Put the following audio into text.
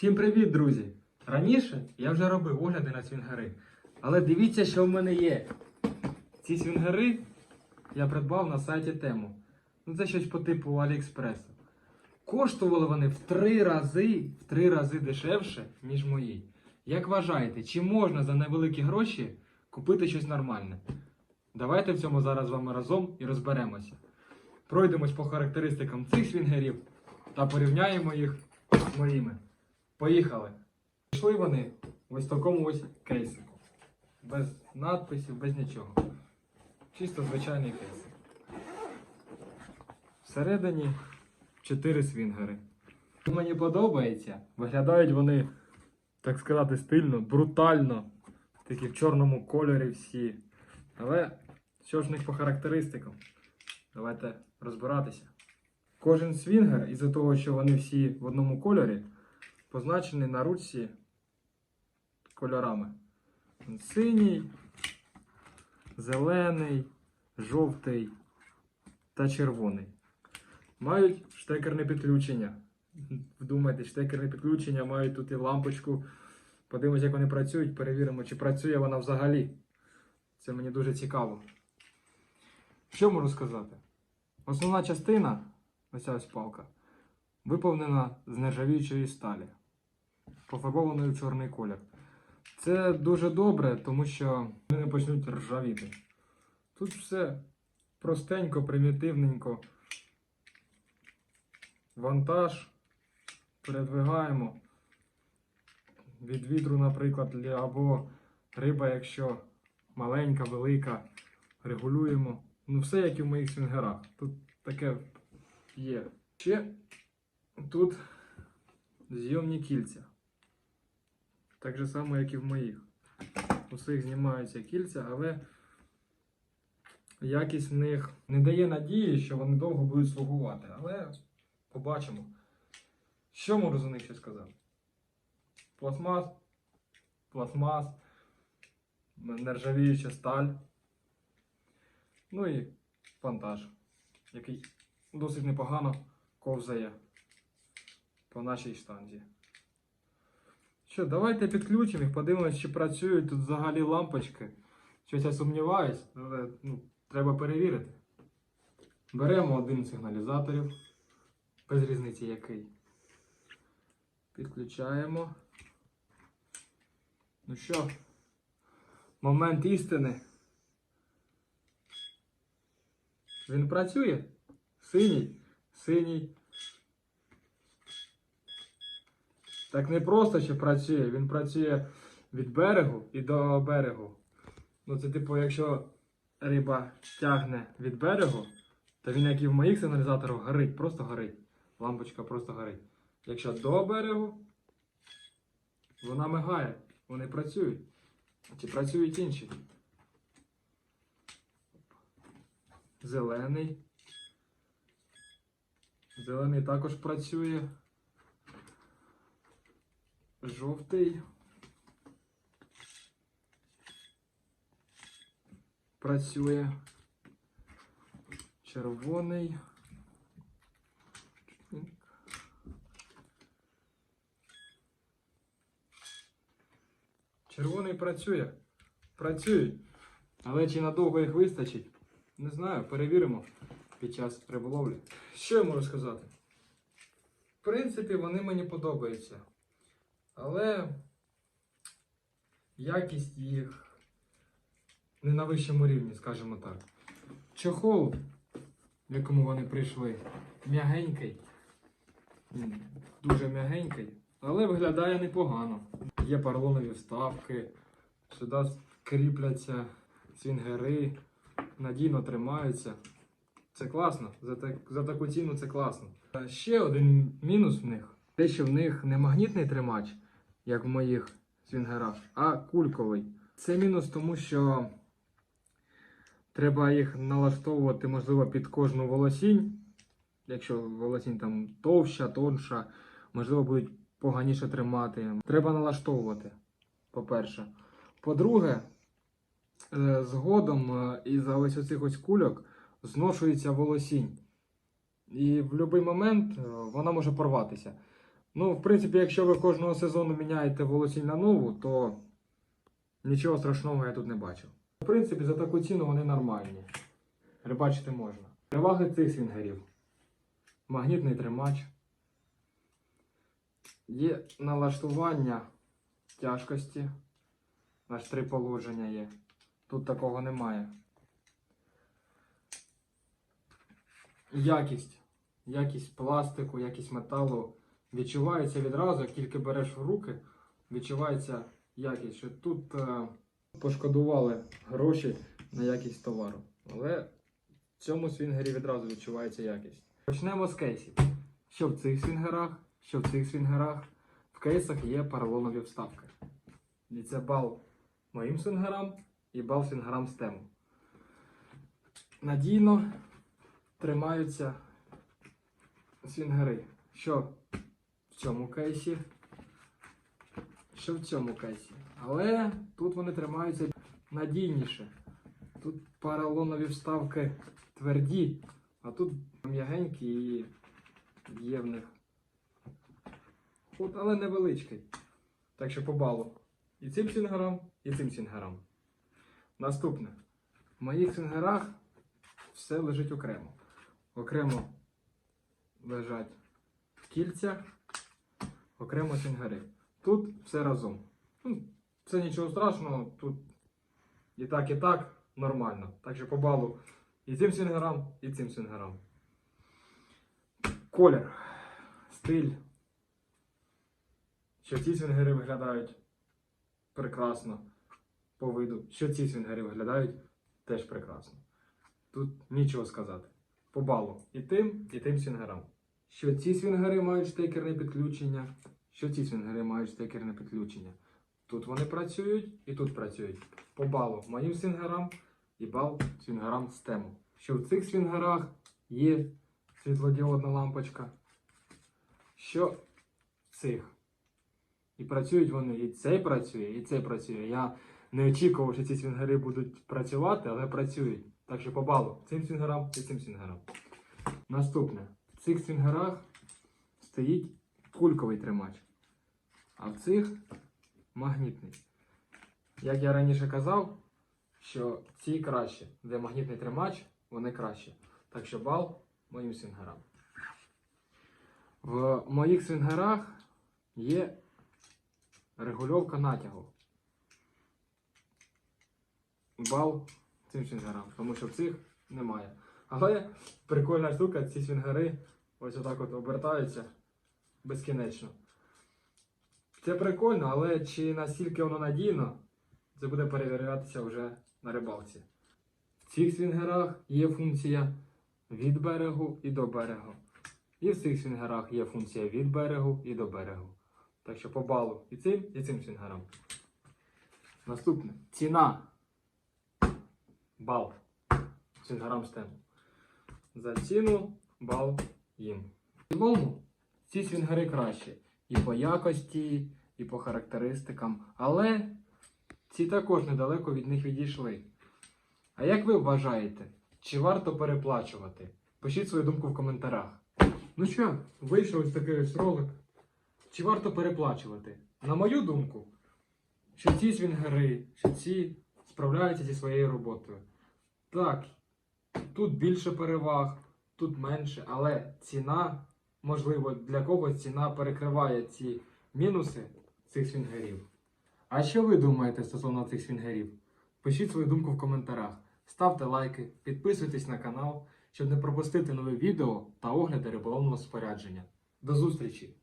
Всім привіт, друзі! Раніше я вже робив огляди на свінгери. Але дивіться, що в мене є. Ці свінгери я придбав на сайті Тему. Ну, це щось по типу Аліекспресу. Коштували вони в три рази, в три рази дешевше, ніж мої. Як вважаєте, чи можна за невеликі гроші купити щось нормальне? Давайте в цьому зараз з вами разом і розберемося. Пройдемось по характеристикам цих свінгерів та порівняємо їх з моїми. Поїхали! Пішли вони в ось такому ось кейсику. Без надписів, без нічого. Чисто звичайний кейсик. Всередині 4 свінгери. Мені подобається. Виглядають вони, так сказати, стильно, брутально. Такі в чорному кольорі всі. Але що ж в них по характеристикам? Давайте розбиратися. Кожен свінгер, із-за того, що вони всі в одному кольорі, позначений на ручці кольорами. Синій, зелений, жовтий та червоний. Мають штекерне підключення. Вдумайте, штекерне підключення мають тут і лампочку. Подивимось, як вони працюють, перевіримо, чи працює вона взагалі. Це мені дуже цікаво. Що можу сказати? Основна частина, оця ось палка, виповнена з нержавіючої сталі, пофарбованої в чорний колір. Це дуже добре, тому що вони почнуть ржавіти. Тут все простенько, примітивненько. Вантаж передвигаємо від вітру, наприклад, або риба, якщо маленька, велика, регулюємо. Ну, все як і в моїх свінгерах. Тут таке є. Ще тут зйомні кільця. Так же само, як і в моїх. У всіх знімаються кільця, але якість в них не дає надії, що вони довго будуть слугувати. Але побачимо. Що можу за них ще сказати? Пластмас, пластмас, нержавіюча сталь. Ну і вантаж, який досить непогано ковзає по нашій штанзі. Що, давайте підключимо їх, подивимось, чи працюють тут взагалі лампочки. Щось я сумніваюсь, але ну, треба перевірити. Беремо один з сигналізаторів, без різниці який. Підключаємо. Ну що, момент істини. Він працює. Синій, синій. Так не просто ще працює, він працює від берегу і до берегу. Ну це типу, якщо риба тягне від берегу, то він, як і в моїх сигналізаторах, горить, просто горить. Лампочка просто горить. Якщо до берегу, вона мигає, вони працюють. Чи працюють інші? Зелений. Зелений також працює. Жовтий. Працює. Червоний. Червоний працює. Працюють. Але чи надовго їх вистачить? Не знаю, перевіримо під час риболовлі. Що я можу сказати? В принципі, вони мені подобаються. Але якість їх не на вищому рівні, скажімо так. Чохол, в якому вони прийшли, м'ягенький. Дуже м'ягенький, але виглядає непогано. Є поролонові вставки, сюди кріпляться свінгери, надійно тримаються. Це класно. За, так, за таку ціну це класно. А ще один мінус в них те, що в них не магнітний тримач, як в моїх свінгерах, а кульковий. Це мінус, тому що треба їх налаштовувати, можливо, під кожну волосінь. Якщо волосінь там товща, тонша, можливо, будуть поганіше тримати. Треба налаштовувати, по-перше. По-друге, е, згодом е, із-за ось оцих ось кульок зношується волосінь. І в будь-який момент е, вона може порватися. Ну, в принципі, якщо ви кожного сезону міняєте волосінь на нову, то нічого страшного я тут не бачив. В принципі, за таку ціну вони нормальні. Рибачити можна. Переваги цих свінгерів. Магнітний тримач. Є налаштування тяжкості. Аж три положення є. Тут такого немає. Якість. Якість пластику, якість металу відчувається відразу, як тільки береш в руки, відчувається якість. Що тут е, пошкодували гроші на якість товару. Але в цьому свінгері відразу відчувається якість. Почнемо з кейсів. Що в цих свінгерах, що в цих свінгерах. В кейсах є поролонові вставки. І це бал моїм свінгерам і бал свінгерам тему. Надійно тримаються свінгери. Що цьому кейсі, що в цьому кейсі. Але тут вони тримаються надійніше. Тут поролонові вставки тверді, а тут м'ягенькі і є в них. От, але невеличкий. Так що по балу. І цим сінгерам, і цим сінгерам. Наступне. В моїх сінгерах все лежить окремо. Окремо лежать кільця, окремо сінгери. Тут все разом. Ну, це нічого страшного, тут і так, і так нормально. Так що по балу і цим сінгерам, і цим сінгерам. Колір, стиль. Що ці свінгери виглядають прекрасно по виду. Що ці свінгери виглядають теж прекрасно. Тут нічого сказати. По балу. І тим, і тим свінгерам. Що ці свінгери мають штекерне підключення, що ці свінгери мають штекерне підключення. Тут вони працюють і тут працюють. По балу моїм свінгерам і бал свінгерам з тему. Що в цих свінгерах є світлодіодна лампочка. Що в цих. І працюють вони, і цей працює, і цей працює. Я не очікував, що ці свінгери будуть працювати, але працюють. Так що по балу цим свінгерам і цим свінгерам. Наступне. В цих свінгерах стоїть кульковий тримач, а в цих магнітний. Як я раніше казав, що ці краще, де магнітний тримач, вони краще. Так що бал моїм свінгерам. В моїх свінгерах є регульовка натягу. Бал цим свінгерам, тому що в цих немає. Але прикольна штука, ці свінгери ось отак от обертаються безкінечно. Це прикольно, але чи настільки воно надійно, це буде перевірятися вже на рибалці. В цих свінгерах є функція від берегу і до берегу. І в цих свінгерах є функція від берегу і до берегу. Так що по балу і цим, і цим свінгерам. Наступне. Ціна. Бал. Свінгерам стем. За ціну бал їм. В цілому ці свінгери кращі. І по якості, і по характеристикам. Але ці також недалеко від них відійшли. А як ви вважаєте, чи варто переплачувати? Пишіть свою думку в коментарях. Ну що, вийшов ось такий ось ролик. Чи варто переплачувати? На мою думку, що ці свінгери, що ці справляються зі своєю роботою. Так, тут більше переваг, тут менше, але ціна, можливо, для когось ціна перекриває ці мінуси цих свінгерів. А що ви думаєте стосовно цих свінгерів? Пишіть свою думку в коментарях, ставте лайки, підписуйтесь на канал, щоб не пропустити нові відео та огляди риболовного спорядження. До зустрічі!